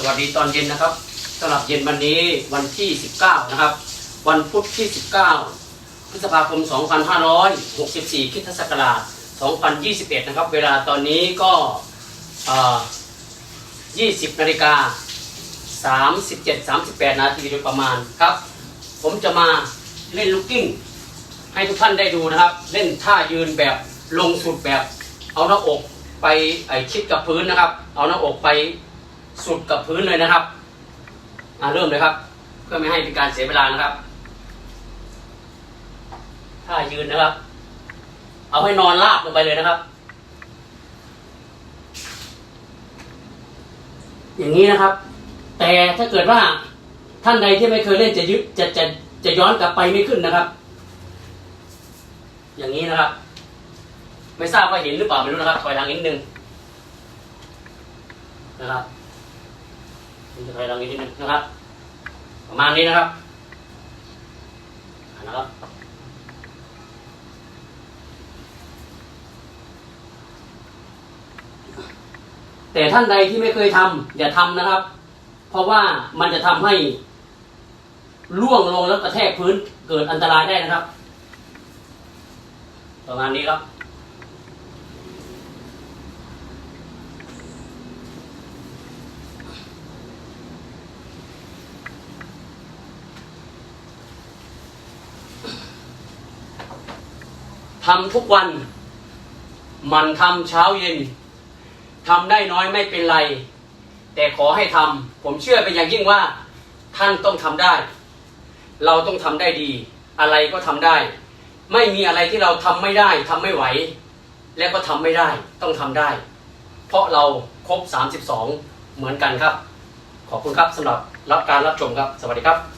สวัสดีตอนเย็นนะครับสำหรับเย็นวันนี้วันที่ 19 นะครับ วันพุธที่ 19 พฤษภาคม 2564คริสตศักราช2021 นะครับ เวลาตอนนี้ก็ 20นาฬิกา37 38 นาทีโดยประมาณครับ ผมจะมาเล่นลูกกิ้ง ให้ทุกท่านได้ดูนะครับ เล่นท่ายืนแบบลงสุดแบบ เอาหน้าอกไปไอชิดกับพื้นนะครับ เอาหน้าอกไป สุดกับพื้นเลยนะครับอ่าเริ่มเลยครับ เพื่อไม่ให้เป็นการเสียเวลานะครับท่ายืนนะครับ เอาให้นอนราบลงไปเลยนะครับ อย่างนี้นะครับ แต่ถ้าเกิดว่าท่านใดที่ไม่เคยเล่นจะยึดจะจะจะย้อนกลับไปไม่ขึ้นนะครับ อย่างนี้นะครับ ไม่ทราบว่าเห็นหรือเปล่าไม่รู้นะครับถอยหลังนิดนึงนะครับ ผมจะถอยหลังนิดนึงนะครับ ประมาณนี้นะครับนะครับแต่ท่านใดที่ไม่เคยทำอย่าทำนะครับ เพราะว่ามันจะทำให้ล่วงลงแล้วกระแทกพื้นเกิดอันตรายได้นะครับ ประมาณนี้ครับ ทำทุกวัน มันทำเช้าเย็นทำได้น้อยไม่เป็นไร แต่ขอให้ทำผมเชื่อเป็นอย่างยิ่งว่า ท่านต้องทำได้ เราต้องทำได้ดี อะไรก็ทำได้ ไม่มีอะไรที่เราทำไม่ได้ทำไม่ไหว และก็ทำไม่ได้ต้องทำได้ เพราะเราครบ 32 เหมือนกันครับ ขอบคุณครับสำหรับรับการรับชมครับ สวัสดีครับ